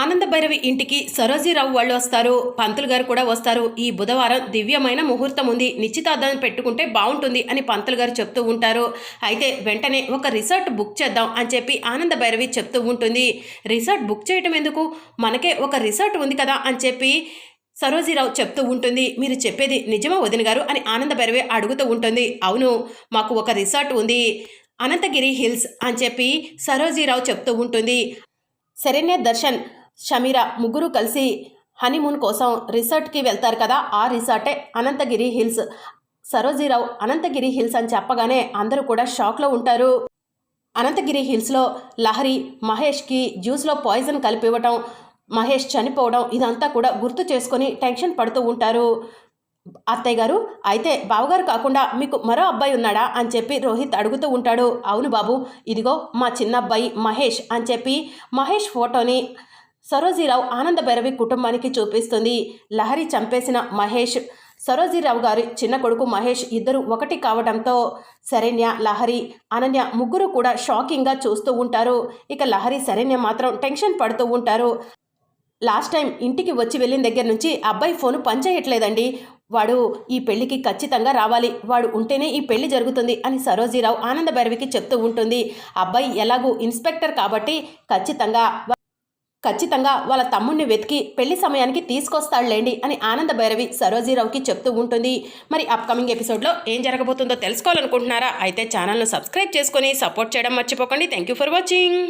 ఆనంద భైరవి ఇంటికి సరోజీరావు వాళ్ళు వస్తారు. పంతులు గారు కూడా వస్తారు. ఈ బుధవారం దివ్యమైన ముహూర్తం ఉంది. నిశ్చితార్థం పెట్టుకుంటే బాగుంటుంది అని పంతులు గారు చెప్తూ ఉంటారు. అయితే వెంటనే ఒక రిసార్ట్ బుక్ చేద్దాం అని చెప్పి ఆనంద భైరవి చెప్తూ ఉంటుంది. రిసార్ట్ బుక్ చేయటం ఎందుకు? మనకే ఒక రిసార్ట్ ఉంది కదా అని చెప్పి సరోజీరావు చెప్తూ ఉంటుంది. మీరు చెప్పేది నిజమా వదిన గారు అని ఆనంద భైరవి అడుగుతూ ఉంటుంది. అవును మాకు ఒక రిసార్ట్ ఉంది. అనంతగిరి హిల్స్ అని చెప్పి సరోజీరావు చెప్తూ ఉంటుంది. శరణ్య దర్శన్ షమీరా ముగ్గురు కలిసి హనీమూన్ కోసం రిసార్ట్కి వెళ్తారు కదా. ఆ రిసార్టే అనంతగిరి హిల్స్. సరోజీరావు అనంతగిరి హిల్స్ అని చెప్పగానే అందరూ కూడా షాక్లో ఉంటారు. అనంతగిరి హిల్స్లో లహరి మహేష్కి జ్యూస్లో పాయిజన్ కలిపివ్వటం మహేష్ చనిపోవడం ఇదంతా కూడా గుర్తు చేసుకొని టెన్షన్ పడుతూ ఉంటారు. అత్తయ్య గారు అయితే బావగారు కాకుండా మీకు మరో అబ్బాయి ఉన్నాడా అని చెప్పి రోహిత్ అడుగుతూ ఉంటాడు. అవును బాబు ఇదిగో మా చిన్న అబ్బాయి మహేష్ అని చెప్పి మహేష్ ఫోటోని సరోజీరావు ఆనంద భైరవి కుటుంబానికి చూపిస్తుంది. లహరి చంపేసిన మహేష్ సరోజీరావు గారి చిన్న కొడుకు మహేష్ ఇద్దరు ఒకటి కావడంతో శరణ్య లహరి అనన్య ముగ్గురు కూడా షాకింగ్గా చూస్తూ ఉంటారు. ఇక లహరి శరణ్య మాత్రం టెన్షన్ పడుతూ ఉంటారు. లాస్ట్ టైం ఇంటికి వచ్చి వెళ్ళిన దగ్గర నుంచి అబ్బాయి ఫోను పనిచేయట్లేదండి వాడు ఈ పెళ్ళికి ఖచ్చితంగా రావాలి. వాడు ఉంటేనే ఈ పెళ్ళి జరుగుతుంది అని సరోజీరావు ఆనంద భైరవికి చెప్తూ ఉంటుంది. అబ్బాయి ఎలాగూ ఇన్స్పెక్టర్ కాబట్టి ఖచ్చితంగా ఖచ్చితంగా వాళ్ళ తమ్ముడిని వెతికి పెళ్ళి సమయానికి తీసుకొస్తాడులేండి అని ఆనంద భైరవి సరోజీరావుకి చెప్తూ ఉంటుంది. మరి అప్కమింగ్ ఎపిసోడ్లో ఏం జరగబోతుందో తెలుసుకోవాలనుకుంటున్నారా? అయితే ఛానల్ను సబ్స్క్రైబ్ చేసుకొని సపోర్ట్ చేయడం మర్చిపోకండి. Thank you for watching